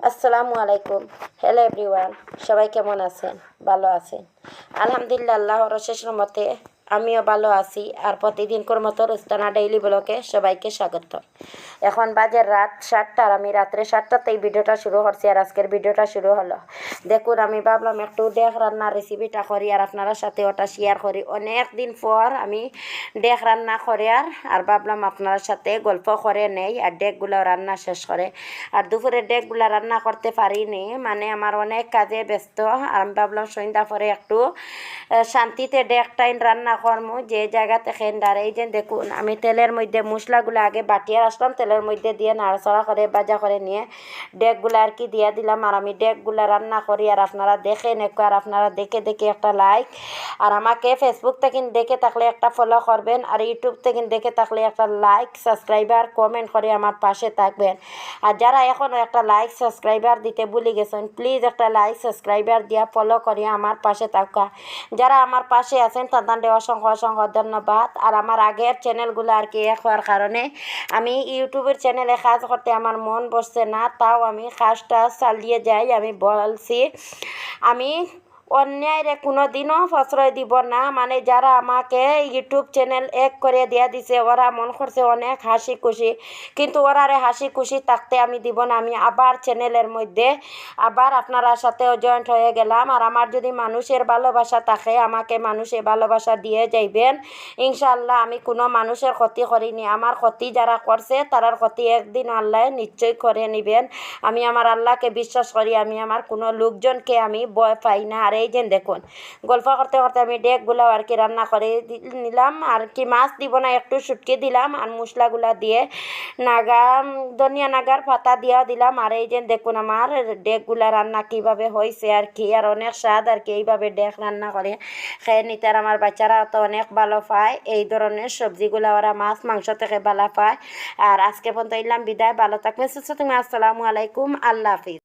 আসসালামু আলাইকুম। Hello everyone সবাই কেমন আছেন? ভালো আছেন? আলহামদুলিল্লাহ আল্লাহর শেষ মতে আমিও ভালো আছি আর প্রতিদিনকার মতো রুস্তানা ডেইলি ব্লকে সবাইকে স্বাগত। এখন বাজে রাত সাতটা আর আমি রাত্রে সাতটাতে এই ভিডিওটা শুরু করছি আর আজকের ভিডিওটা শুরু হলো। দেখুন, আমি ভাবলাম একটু ডেক রান্নার রেসিপিটা করি আর আপনারা সাথে ওটা শেয়ার করি। অনেক দিন পর আমি ডেক রান্না করে আর আর ভাবলাম আপনার সাথে গল্প করে নেই আর ডেকগুলো রান্না শেষ করে। আর দুপুরে ডেকগুলো রান্না করতে পারিনি মানে আমার অনেক কাজে ব্যস্ত। আর আমি ভাবলাম সন্ধ্যা পরে একটু শান্তিতে ডেক টাইম রান্না করমু, যে জায়গা থেকে এই যে দেখুন, আমি তেলের মধ্যে মশলাগুলো আগে বাটিয়ে আসলাম তেলের মধ্যে দিয়ে নাড়াচড়া করে বাজা করে নিয়ে ডেকগুলো আর কি দিয়ে দিলাম। আর আমি ডেকগুলো রান্না করি, আর আপনারা দেখেন একটু আর আপনারা দেখে দেখে একটা লাইক আর আমাকে ফেসবুক থেকে দেখে থাকলে একটা ফলো করবেন, আর ইউটিউব থেকে দেখে থাকলে একটা লাইক সাবস্ক্রাইবার কমেন্ট করে আমার পাশে থাকবেন। আর যারা এখনও একটা লাইক সাবস্ক্রাইবার দিতে ভুলে গেছেন প্লিজ একটা লাইক সাবস্ক্রাইবার দিয়া ফলো করিয়া আমার পাশে থাকা। যারা আমার পাশে আছেন, তাদের অসংখ্য অসংখ্য ধন্যবাদ। আর আমার আগের চ্যানেলগুলো আর কি এক হওয়ার কারণে আমি ইউটিউবের চ্যানেলে কাজ করতে আমার মন বসছে না, তাও আমি কাজটা চালিয়ে যাই, আমি বলছি। আমি অন্যায়রে কোনো দিনও প্রশ্রয় দিব না। মানে যারা আমাকে ইউটিউব চ্যানেল এক করে দিয়া দিছে, ওরা মন করছে অনেক হাসি খুশি। কিন্তু ওরারে হাসি খুশি থাকতে আমি দিব না। আমি আবার চ্যানেলের মধ্যে আবার আপনারা সাথেও জয়েন্ট হয়ে গেলাম। আর আমার যদি মানুষের ভালোবাসা থাকে, আমাকে মানুষের ভালোবাসা দিয়ে যাইবেন। ইনশাল্লাহ আমি কোনো মানুষের ক্ষতি করিনি। আমার ক্ষতি যারা করছে, তারার ক্ষতি একদিন আল্লাহ নিশ্চয় করে নিবেন। আমি আমার আল্লাহকে বিশ্বাস করি। আমি আমার কোনো লোকজনকে আমি ভয় পাই না। আর এই যে দেখুন, গল্প করতে করতে আমি ডেকগুলো আর কি রান্না করে নিলাম আর কি মাছ দিব না, একটু শুটকে দিলাম আর মশলাগুলা দিয়ে নাগা ধনিয়া নাগার পাতা দিয়েও দিলাম আর এই যে দেখুন আমার ডেকগুলা রান্না কীভাবে হয়েছে আর কি আর অনেক স্বাদ আর কি এইভাবে ডেক রান্না করে। খেয়ে নিতে আর আমার বাচ্চারা তো অনেক ভালো পায়, এই ধরনের সবজিগুলো ওরা মাছ, মাংস থেকে ভালো পায়। আর আজকে পর্যন্ত ইলাম বিদায়, ভালো থাকবেন, সুস্থ থাকবেন, আসসালামু আলাইকুম, আল্লাহ হাফিজ।